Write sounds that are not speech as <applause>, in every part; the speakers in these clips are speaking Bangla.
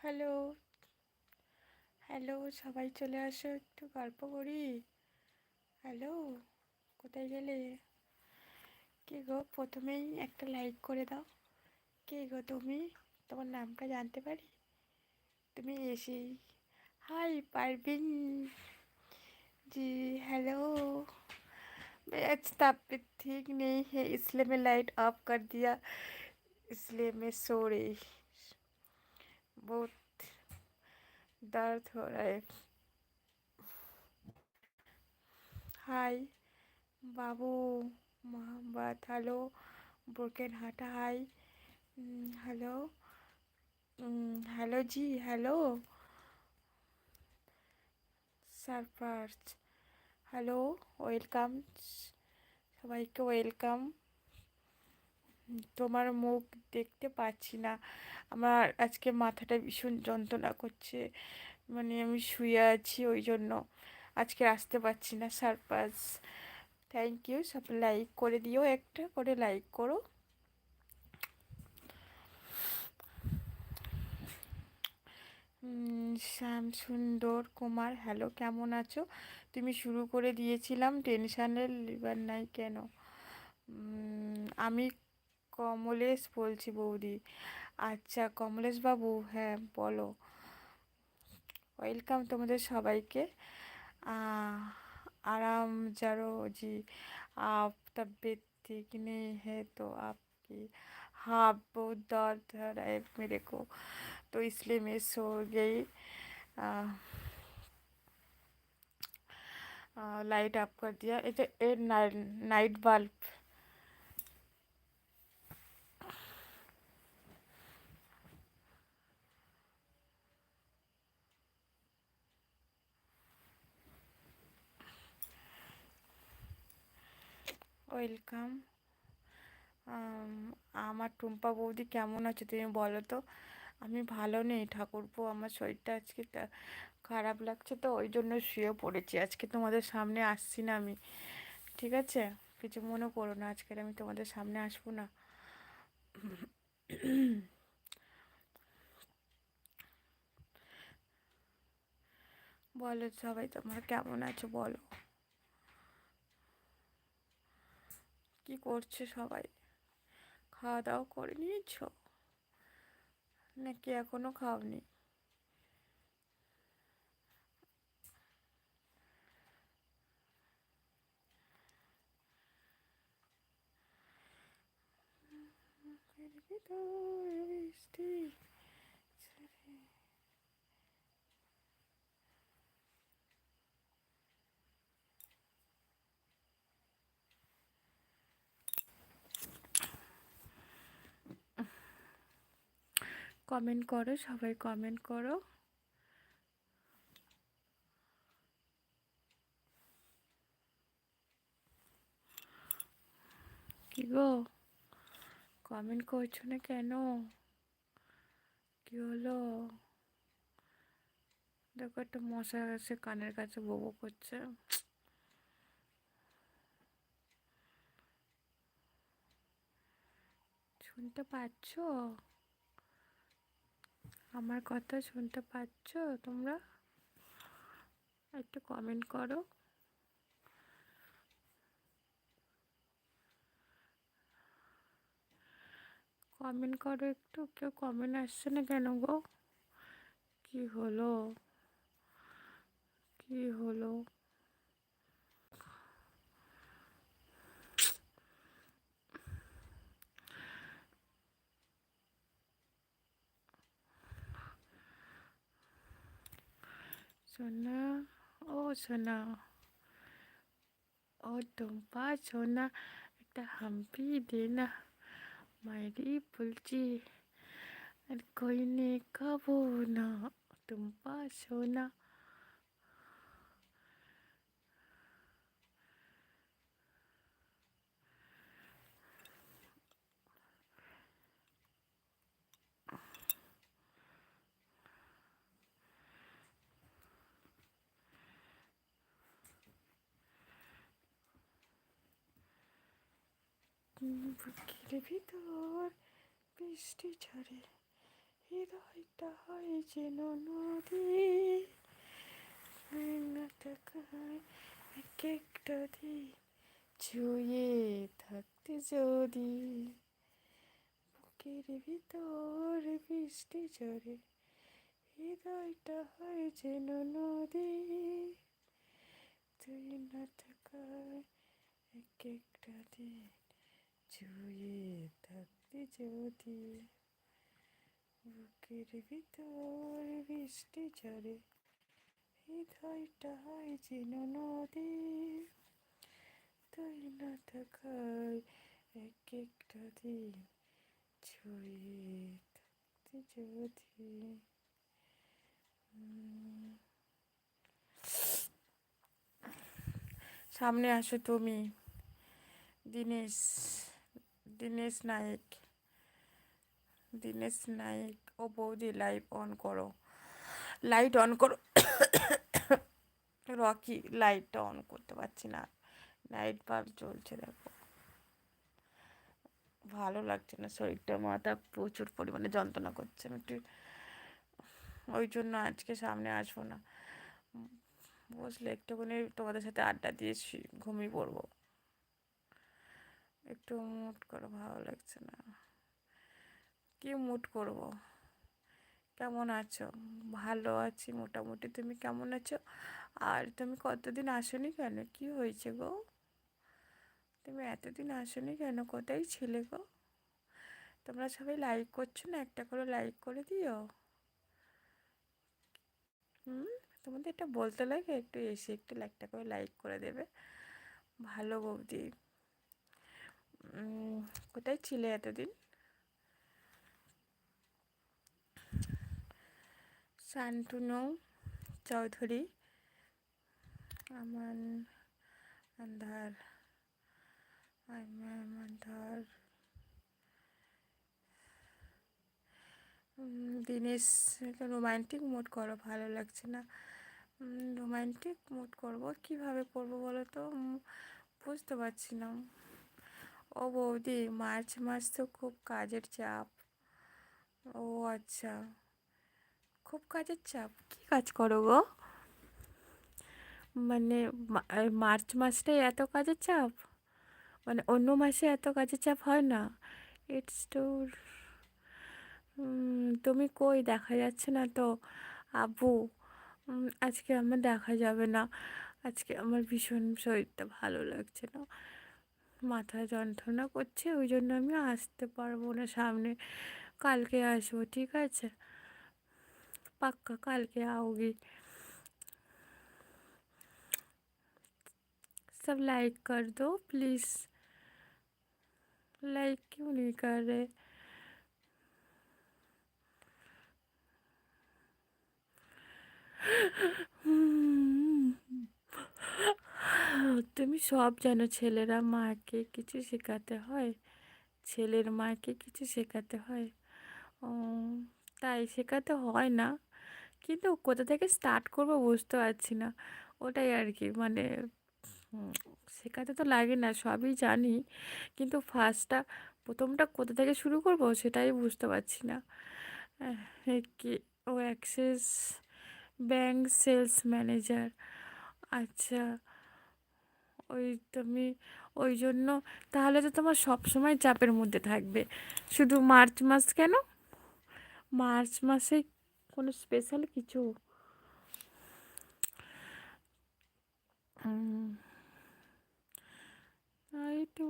হ্যালো হ্যালো সবাই চলে আসো একটু গল্প করি হ্যালো কোথায় গেলে কে গো প্রথমেই একটা লাইক করে দাও কে গো তুমি তোমার নামটা জানতে পারি তুমি এসেই হাই পারবিন জি हेलो मैं आज तबीयत ठीक नहीं है इसलिए मैं लाइट ऑफ कर दिया इसलिए मैं सो रही बहुत दर्द हो रहा है হাই বাবু মোহাম্মদ হ্যালো ব্রোকেন হাটা হাই হ্যালো হ্যালো জি হ্যালো সারপার্স হ্যালো ওয়েলকাম সবাইকে ওয়েলকাম তোমার মুখ দেখতে পাচ্ছি না। আমার আজকে মাথাটা ভীষণ যন্ত্রণা করছে। মানে আমি শুয়ে আছি ওই জন্য আজকে আসতে পারছি না সারপাস থ্যাংক ইউ সব লাইক করে দিও একটা, করে লাইক করো। শ্যাম সুন্দর কুমার হ্যালো কেমন আছো? তুমি শুরু করে দিয়েছিলাম টেনশানের লিবার নাই কেন? আমি কমলেশ বলছি বৌদি আচ্ছা কমলেশ বাবু হ্যাঁ বলো ওয়েলকাম তোমাদের সবাইকে आराम जरो जी आप तबीयत ठीक नहीं है तो आपकी हाँ बहुत दर्द हो रहा है मेरे को तो इसलिए मैं सो गई लाइट ऑफ कर दिया ये नाइट बल्ब ওয়েলকাম। আমার টুম্পা বৌদি কেমন আছে তুমি বলো তো? আমি ভালো নেই ঠাকুরপো, আমার শরীরটা আজকে খারাপ লাগছে তো, ওই জন্য শুয়ে পড়েছি। আজকে তোমাদের সামনে আসছি না আমি, ঠিক আছে? কিছু মনে করো না, আজকের আমি তোমাদের সামনে আসব না। বলো সবাই তোমার কেমন আছো বলো। কি করছে সবাই? খাওয়া দাওয়া করে নিয়েছ? নাকি এখনও খাওনি? কমেন্ট করো, সবাই কমেন্ট করো। কি গো? কমেন্ট করছ না কেন? কি হলো? দেখো একটা মশা আছে কানের কাছে ববো করছে। শুনতে পাচ্ছ? আমার কথা শুনতে পাচ্ছ তোমরা? একটু কমেন্ট করো। কমেন্ট করো একটু, কেউ কমেন্ট আসছে না কেন গো? কি হলো? কি হলো? সোনা ও সোনা ও টুম্পা সোনা একটা হাম্পি দে না মায়েরি বলছি আর কই নে খাব না টুম্পা সোনা বুকের ভিতর বৃষ্টি ঝরে, হৃদয়টা হয় যেন নদী এক একটা দিন ছুঁয়ে থাকতে যদি বুকের ভিতর বৃষ্টি ঝরে, হৃদয়টা হয় যেন নদী তুই না থাকায় এক একটা দিন ছুঁয়ে থাকতে যদি বুকের ভিতর বৃষ্টি ঝরে হৃদয়টা হয় যেন নদী তুই না থাকায় এক একটা দিন ছুঁয়ে থাকতে যদি সামনে আসো তুমি দিনেশ দিনেশ নায়ক দিনেশ নায়ক ও বৌদি লাইভ অন করো। লাইট অন করো। রকি, লাইটটা অন করতে পারছি না। লাইট বাল্ব চলছে দেখো। ভালো লাগছে না শরীরটা, মাথা প্রচুর পরিমাণে যন্ত্রণা করছে। আমি একটু ওই জন্য আজকে সামনে আসব না। বসলে একটুখানি তোমাদের সাথে আড্ডা দিয়ে ঘুমিয়ে পড়ব। একটু মুড করো, ভালো লাগছে না। কি মুড করব? কেমন আছো? ভালো আছি মোটামুটি, তুমি কেমন আছো? আর তুমি কতদিন আসনি কেন? কি হয়েছে গো? তুমি এতদিন আসনি কেন? কোথায় ছিলে গো? তোমরা সবাই লাইক করছ না? একটা করে লাইক করে দিও। হুম? তোমাদের এটা বলতে লাগে? একটু এসে একটু একটা করে লাইক করে দেবে। ভালো বৌদি। কোথায় ছিলে এতদিন? শান্তনু চৌধুরী, আমান আন্ধার আন্ধার দিনেশ রোমান্টিক মুড করো, ভালো লাগছে না। রোমান্টিক মুড করব, কীভাবে করব বলো তো? বুঝতে পারছি না। ও বৌদি, মার্চ মাস তো খুব কাজের চাপ। ও আচ্ছা। খুব কাজের চাপ? কী কাজ করো গো? মানে মার্চ মাসটাই এত কাজের চাপ? মানে অন্য মাসে এত কাজের চাপ হয় না? ইটস টু তুমি কই? দেখা যাচ্ছে না তো। আবু আজকে আমার দেখা যাবে না। আজকে আমার ভীষণ শরীরটা ভালো লাগছে না। মাথা যন্ত্রণা করছে ওই জন্য আমি আসতে পারবো না সামনে কালকে আসবো ঠিক আছে পাক্কা কালকে आओगी सब लाइक कर दो प्लीज़ लाइक क्यों नहीं कर रहे তুমি সব জানো ছেলেরা মাকে কিছু শেখাতে হয়, ছেলের মাকে কিছু শেখাতে হয়। ও, তাই শেখাতে হয় না। কিন্তু কোথা থেকে স্টার্ট করব বুঝতে পারছি না। ওটাই আর কি মানে শেখাতে তো লাগে না, সবই জানি। কিন্তু ফার্স্টটা প্রথমটা কোথা থেকে শুরু করব সেটাই বুঝতে পারছি না। কি, ও অ্যাক্সেস ব্যাংক সেলস ম্যানেজার আচ্ছা। ওই তুমি ওই জন্য তাহলে তো তোমার সব সময় চাপের মধ্যে থাকবে। শুধু মার্চ মাস কেন? মার্চ মাসে কোনো স্পেশাল কিছু? এই তো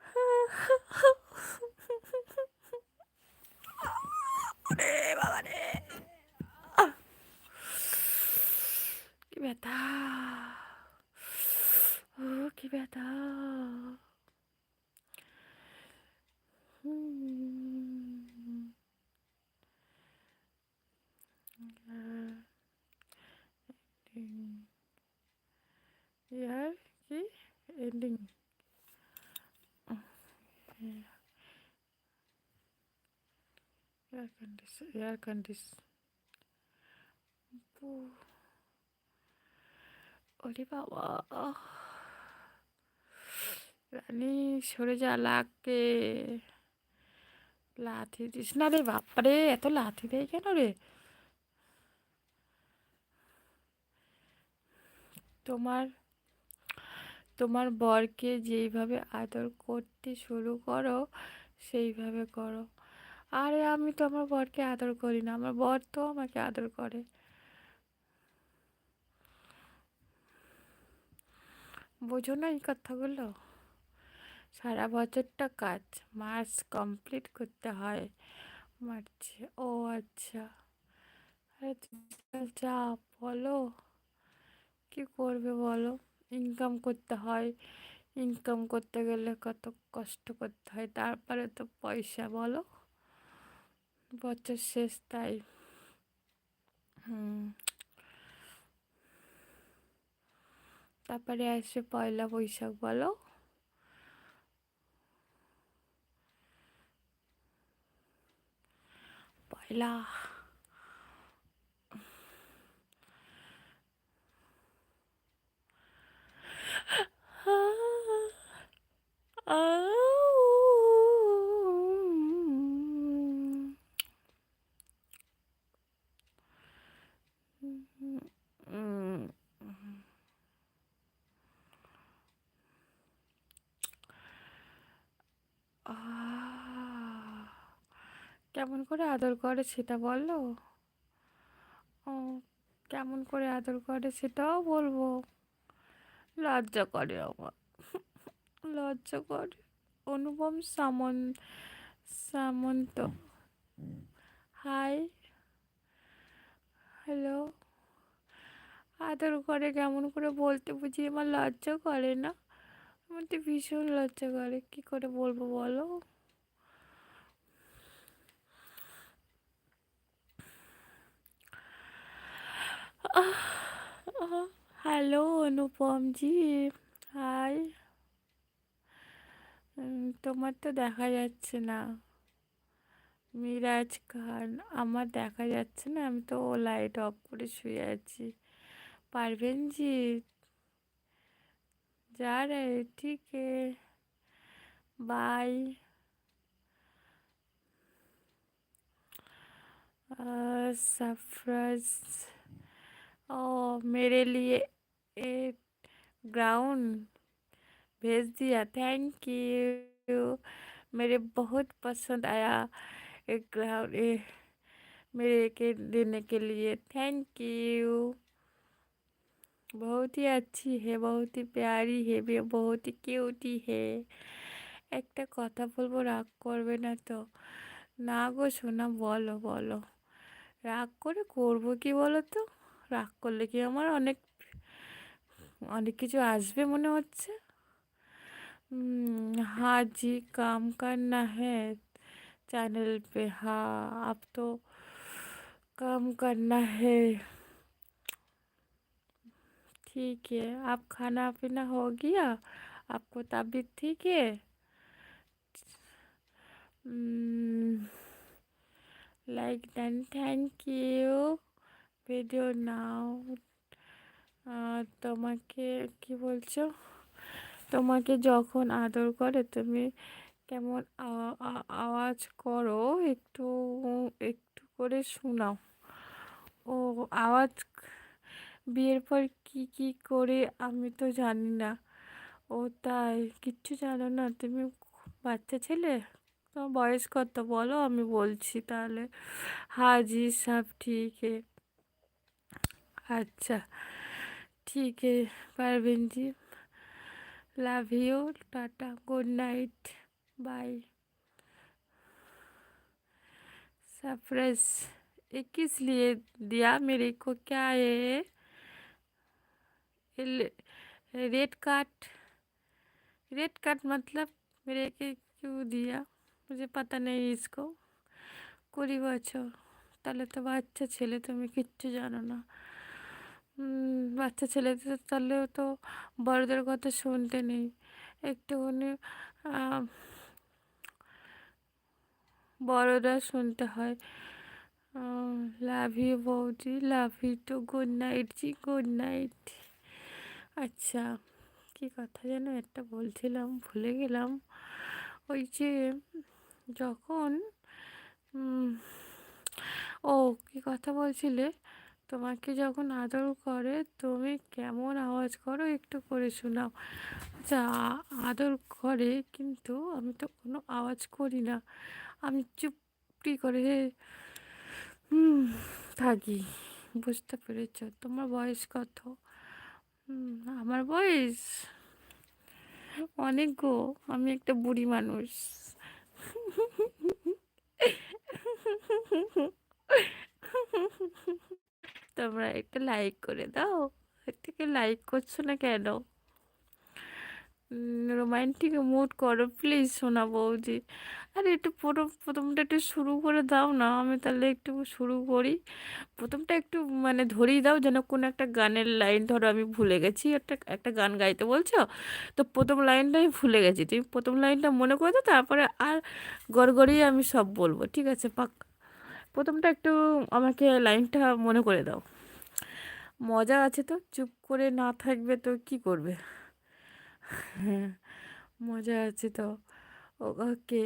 <laughs> কি ব্যথা। ও কি ব্যথা ইয়ার কি এন্ডিং এয়ার কন্ডিশন এয়ার কন্ডিশন ওরে বাবা রানী সরে যা লাগকে লাথি দিস না রে বাপরে, এত লাথি দেয় কেন রে? তোমার তোমার বরকে যেইভাবে আদর করতে শুরু করো, সেইভাবে করো। আরে আমি তো আমার বরকে আদর করি না, আমার বর তো আমাকে আদর করে। বোঝো না এই কথাগুলো? সারা বছরটা কাজ, মাস কমপ্লিট করতে হয়। মারছে, ও আচ্ছা। আরে যা বলো, কি করবে বলো? ইনকাম করতে হয় ইনকাম করতে গেলে কত কষ্ট করতে হয়, তারপরে তো পয়সা বলো। বছর শেষ তাই। হুম। তারপরে আসে পয়লা বৈশাখ বলো। পয়লা কেমন করে আদর করে সেটা বলো? ও, কেমন করে আদর করে সেটাও বলব। লজ্জা করে আমার। লজ্জা করে। অনুপম সামন, সামন্ত। হাই হ্যালো আদর করে কেমন করে বলতে বুঝি আমার লজ্জা করে না? আমার তো ভীষণ লজ্জা করে। কি করে বলব বলো? হ্যালো অনুপমজি হাই তোমার তো দেখা যাচ্ছে না। মিরাজ খান, আমার দেখা যাচ্ছে না, আমি তো লাইট অফ করে শুয়ে আছি। পারবেন জি, যা রে, ঠিক বাই সাফরাজ ओ मेरे लिए एक ग्राउंड भेज दिया थैंक यू मेरे बहुत पसंद आया एक ग्राउंड मेरे के देने के लिए थैंक यू बहुत ही अच्छी है बहुत ही प्यारी है भी बहुत ही क्यूटी है একটা কথা বলবো রাগ করবে না তো না গো শোনা বলো বলো রাগ করে করবো কি বলো তো রাগ করলে কি আমার অনেক অনেক কিছু আসবে মনে হচ্ছে हाँ जी काम करना है चैनल पे हाँ अब तो काम करना है ठीक है आप खाना पीना हो गया आपको तबीयत ठीक है like then thank you video নাও তোমাকে কি বলছো? তোমাকে যখন আদর করে, তুমি কেমন আওয়াজ করো, একটু একটু করে শোনাও। ও, আওয়াজ বিয়ের পর কি কি করে আমি তো জানি না। ও, তাই কিচ্ছু জানো না, তুমি বাচ্চা ছেলে? তোমার বয়স কত বলো, আমি বলছি তাহলে। হাজি, সব ঠিক अच्छा ठीक है Parveen ji love you tata good night bye surprise ये किस लिए दिया मेरे को क्या है रेड कार्ड रेड कार्ड मतलब मेरे के क्यों दिया मुझे पता नहीं इसको কুড়ি বছর তাহলে তো বাচ্চা ছেলে তুমি কিচ্ছু জানো না বাচ্চা ছেলেদের তাহলেও তো বড়দের কথা শুনতে নেই। একটুখানি বড়রা শুনতে হয়। লাভ ইউ বৌদি, love you too good night G good night আচ্ছা কী কথা যেন একটা বলছিলাম, ভুলে গেলাম। ওই যে, যখন ও কি কথা বলছিলে? তোমাকে যখন আদর করে, তুমি কেমন আওয়াজ করো একটু করে শোনাও। আচ্ছা আ- আদর করে কিন্তু আমি তো কোনো আওয়াজ করি না। আমি চুপটি করে থাকি। বুঝতে পেরেছ? তোমার বয়স কত? আমার বয়স অনেক গো, আমি একটা বুড়ি মানুষ। <laughs> তোমরা একটা লাইক করে দাও। থেকে লাইক করছ না কেন? রোমান্টিক মুড করো প্লিজ সোনা বৌদি। আরে একটু প্রথম, প্রথমটা একটু শুরু করে দাও না। আমি তাহলে একটু শুরু করি। প্রথমটা একটু মানে ধরেই দাও যেন কোনো একটা গানের লাইন ধরো আমি ভুলে গেছি, একটা একটা গান গাইতে বলছো? তো প্রথম লাইনটা আমি ভুলে গেছি। তুমি প্রথম লাইনটা মনে করে দাও, তারপরে আর গড়গড়িয়ে আমি সব বলব। ঠিক আছে পাক প্রথমটা একটু আমাকে লাইনটা মনে করে দাও। মজা আছে তো? চুপ করে না থাকবে তো কি করবে? মজা আছে তো? ওকে,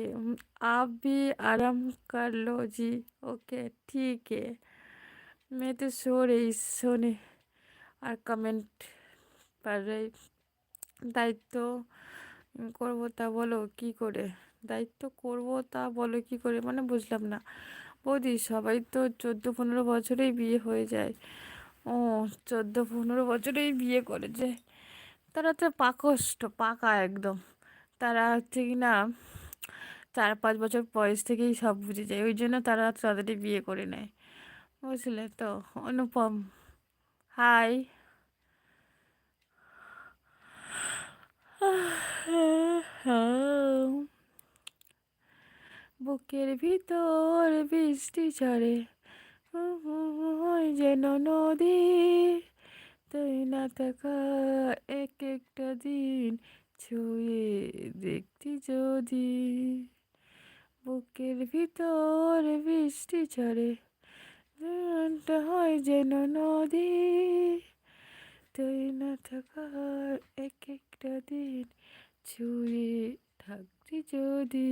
আবি আরাম आराम জি। ওকে, ঠিক ओके তো है এই শোনে। আর কমেন্ট পারে, দায়িত্ব করব তা বলো, কি করে? দায়িত্ব করব তা বলো, কি করে? মানে বুঝলাম না। বৌদি সবাই তো চোদ্দ পনেরো বছরেই বিয়ে হয়ে যায়। ও, চোদ্দ পনেরো বছরেই বিয়ে করে যায় তারা তো পাকষ্ট, পাকা একদম। তারা হচ্ছে কি না, চার পাঁচ বছর বয়স থেকেই সব বুঝে যায়, ওই জন্য তারা তাড়াতাড়ি বিয়ে করে নেয়। বুঝলে তো? অনুপম, হাই। বুকের ভিতর বৃষ্টি ঝরে। যেন নদী, তুই না থাকা এক একটা দিন ছুঁয়ে দেখতি যদি। বুকের ভিতর বৃষ্টি ঝরে হয় যেন নদী। তুই না থাকার এক একটা দিন ছুঁয়ে থাকতি যদি।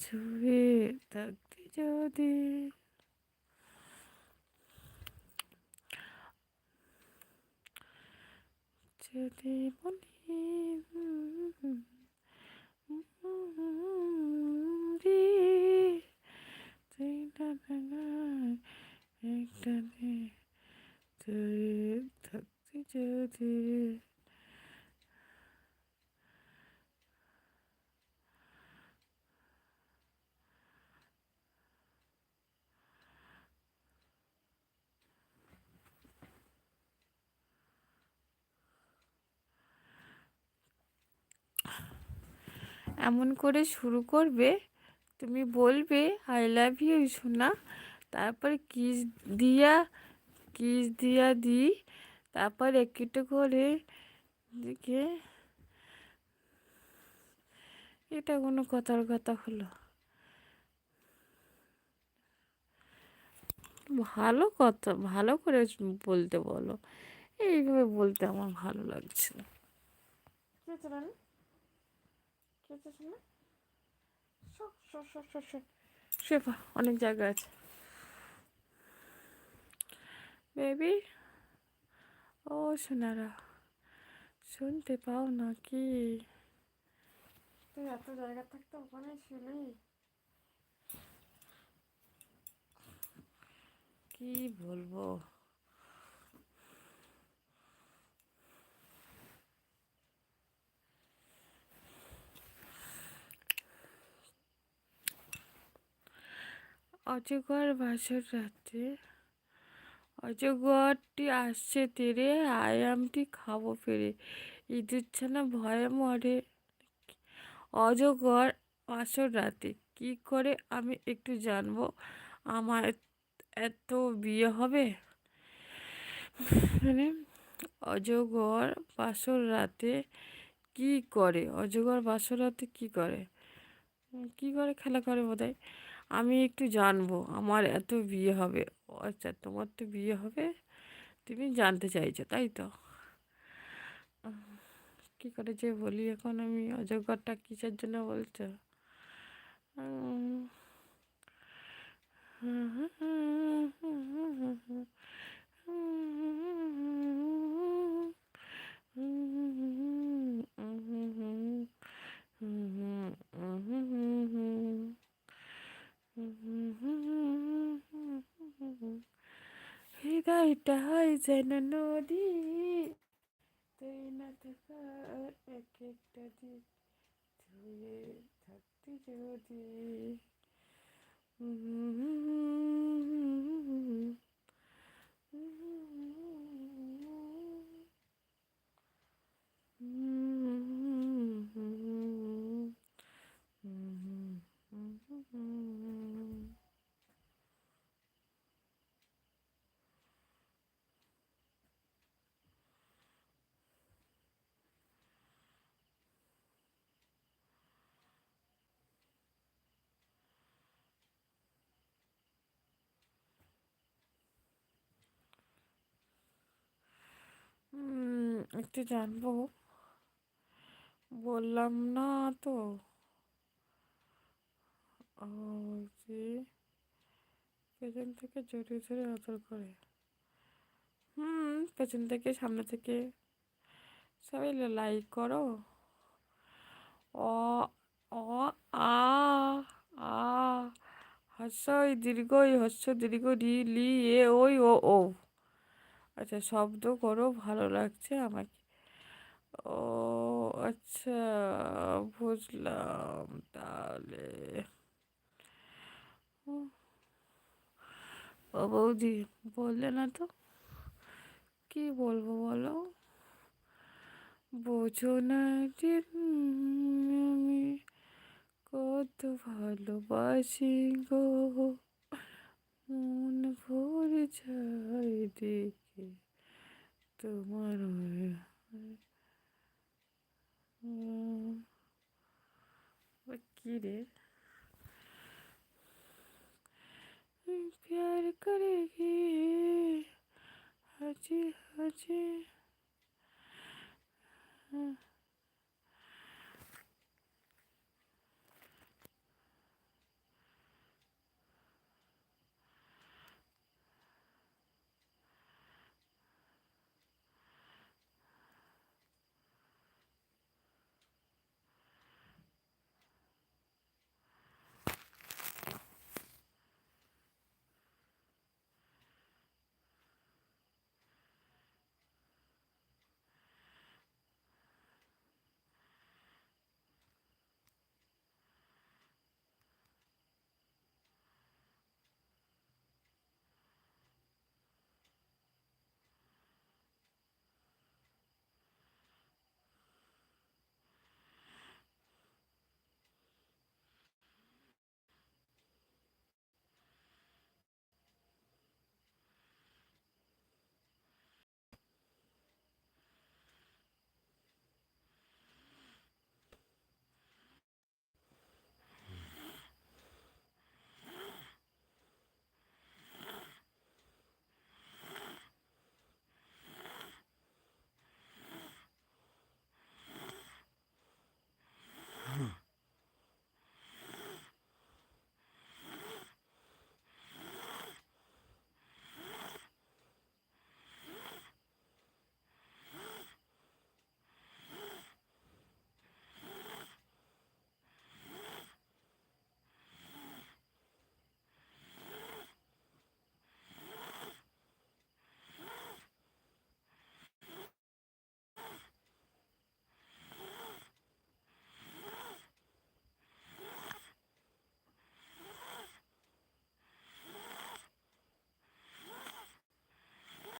ছুঁয়ে থাকতি যদি যদি বলি রে তুই না একটা দিন তুই থাকতি যদি এমন করে শুরু করবে, তুমি বলবে আই লাভ ইউ সোনা। তারপর কিস দিয়া কিস দিয়া দিই তারপর একটু করে দেখে, এটা কোনো কথার কথা হলো। ভালো কথা, ভালো করে বলতে বলো। এইভাবে বলতে আমার ভালো লাগছে শেফা, অনেক জায়গা আছে। বেবি ও সোনারা, শুনতে পাও না কি তুই এত জায়গা থাকতে ওখানে ছিলি কি বলব? অজগর বাসর রাতে অজগরটি আসছে তেরে আয়ামটি খাব ফেরে। ইঁদুর ছানা ভয়ে মরে। অজগর বাসর রাতে, কি করে আমি একটু জানব? আমার এত বিয়ে হবে? মানে অজগর বাসর রাতে কি করে? অজগর বাসর রাতে কি করে? কি করে খেলা করে বোধ আমি একটু জানব, আমার এত বিয়ে হবে। ও আচ্ছা তোমার তো বিয়ে হবে? তুমি জানতে চাইছো, তাই তো? কী করে যে বলি এখন আমি? অজগরটা কিসের জন্য বলছো? হৃদয়টাই যেন নদী। তুই না থাকার এক একটা দিক ছুঁয়ে থাকতে যদি। একটু জানব। বললাম না তো। যে পেছন থেকে জড়িয়ে ধরে আদর করে। হুম, পেছন থেকে, সামনে থেকে। সবাই লাইক করো। অ অ, আ আ হস্যই দীর্ঘই হস্য দীর্ঘ, রি, লি, এ, ওই, ও ও। আচ্ছা শব্দ করো, ভালো লাগছে আমাকে। ও আচ্ছা বুঝলাম তাহলে। ও, বৌদি, বললে না তো? কি বলব বলো? বোঝো না আমি কত ভালোবাসি গো। মন ভরে যায় দেখে তোমার কি রে? প্যার করেগি হাজি হাজি হ্যাঁ